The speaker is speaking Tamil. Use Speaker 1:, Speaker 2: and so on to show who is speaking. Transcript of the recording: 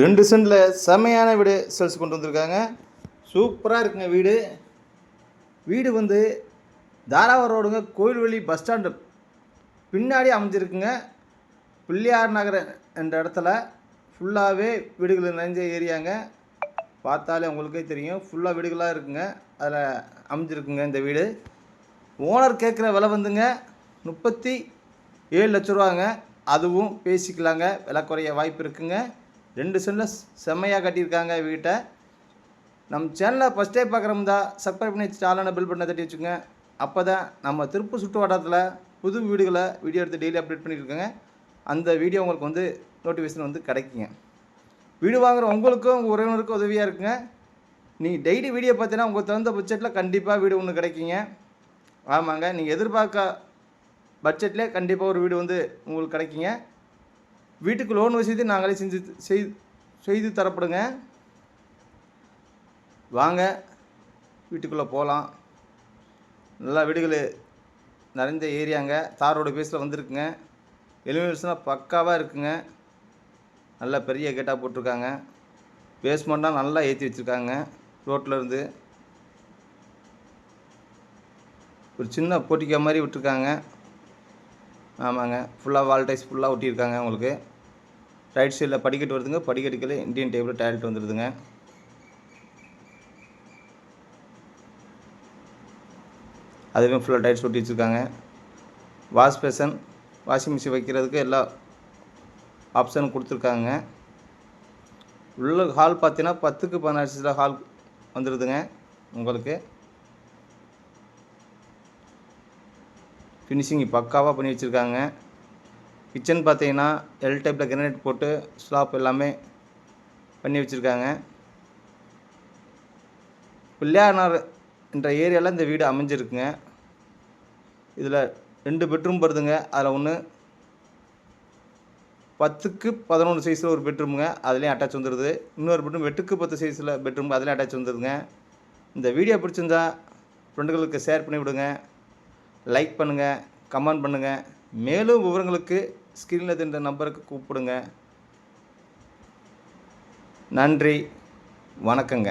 Speaker 1: ரெண்டு சென்டில் செமையான வீடு சேல்ஸ் கொண்டு வந்திருக்காங்க. சூப்பராக இருக்குங்க வீடு. வீடு வந்து தாராவரம் ரோடுங்க கோயில்வெளி பஸ் ஸ்டாண்டு பின்னாடி அமைஞ்சிருக்குங்க. பிள்ளையார் நகர் என்ற இடத்துல ஃபுல்லாகவே வீடுகள் நிறைஞ்ச ஏரியாங்க. பார்த்தாலே உங்களுக்கே தெரியும். ஃபுல்லாக வீடுகளாக இருக்குங்க. அதில் அமைஞ்சிருக்குங்க இந்த வீடு. ஓனர் கேட்குற விலை வந்துங்க முப்பத்தி ஏழு லட்ச ரூபாங்க. அதுவும் பேசிக்கலாங்க. விலை குறைய வாய்ப்பு இருக்குங்க. ரெண்டு செல்லில் செம்மையாக கட்டியிருக்காங்க வீட்டை நம்ம சேனலை ஃபஸ்ட்டே பார்க்குறோம்தா சப்ஸ்கிரைப் பண்ணி சேனலை பில் பண்ண தட்டி வச்சுக்கோங்க. அப்போ தான் நம்ம திருப்பூர் சுற்று வட்டாரத்தில் புது வீடுகளை வீடியோ எடுத்து டெய்லி அப்டேட் பண்ணியிருக்கோங்க அந்த வீடியோ உங்களுக்கு வந்து நோட்டிஃபிகேஷன் வந்து கிடைக்குங்க. வீடு வாங்குகிற உங்களுக்கும் உங்கள் உறவினருக்கும் உதவியாக இருக்குங்க. நீங்கள் டெய்லி வீடியோ பார்த்தீங்கன்னா உங்கள் தகுந்த பட்ஜெட்டில் கண்டிப்பாக வீடு ஒன்று கிடைக்குங்க. ஆமாங்க நீங்கள் எதிர்பார்க்க பட்ஜெட்லேயே கண்டிப்பாக ஒரு வீடு வந்து உங்களுக்கு கிடைக்குங்க. வீட்டுக்கு லோன் வசதி நாங்களே செஞ்சு செய்து செய்து தரப்படுங்க. வாங்க வீட்டுக்குள்ளே போகலாம் நல்லா வீடுகள் நிறைந்த ஏரியாங்க. தாரோட பேஸில் வந்திருக்குங்க. எலிவேஷனாக பக்காவாக இருக்குங்க. நல்ல பெரிய கேட்டாக போட்டிருக்காங்க. பேஸ்மெண்ட்டாக நல்லா ஏற்றி வச்சுருக்காங்க. ரோட்டில் இருந்து. ஒரு சின்ன போட்டிக்கா மாதிரி விட்டுருக்காங்க. ஆமாங்க. ஃபுல்லாக வால் டைஸ் ஃபுல்லாக ஒட்டியிருக்காங்க உங்களுக்கு. ரைட் சைடில் படிக்கட்டு வருதுங்க. படிக்கட்டுக்கில் இந்தியன் டேபிள் டாய்லெட் வந்துடுதுங்க அதுவே ஃபுல்லாக டைட்ஸ் ஒட்டி வச்சுருக்காங்க. வாஷ் பேசன் வாஷிங் மிஷின் வைக்கிறதுக்கு எல்லா ஆப்ஷனும் கொடுத்துருக்காங்க. உள்ள ஹால் பார்த்தீங்கன்னா பத்துக்கு பதினாறு ஹால் வந்துடுதுங்க உங்களுக்கு ஃபினிஷிங் பக்காவாக பண்ணி வச்சுருக்காங்க. கிச்சன் பார்த்தீங்கன்னா எல் டைப்பில் கிரனைட் போட்டு ஸ்லாப் எல்லாமே பண்ணி வச்சுருக்காங்க. பிள்ளையார்னார் என்ற ஏரியாவில் இந்த வீடு அமைஞ்சிருக்குங்க. இதில் ரெண்டு பெட்ரூம் வருதுங்க அதில் ஒன்று பத்துக்கு பதினொன்று சைஸில் ஒரு பெட்ரூமுங்க அதுலேயும் அட்டாச் வந்துடுது இன்னொரு பெட்ரூம் எட்டுக்கு பத்து சைஸில் பெட்ரூம் அதுலேயும் அட்டாச் வந்துடுதுங்க இந்த வீடியோ பிடிச்சிருந்தா ஃப்ரெண்டுகளுக்கு ஷேர் பண்ணி விடுங்க. லைக் பண்ணுங்கள் கமெண்ட் பண்ணுங்கள் மேலும் விவரங்களுக்கு ஸ்க்ரீனில் தெரிந்த நம்பருக்கு கூப்பிடுங்க. நன்றி வணக்கங்க.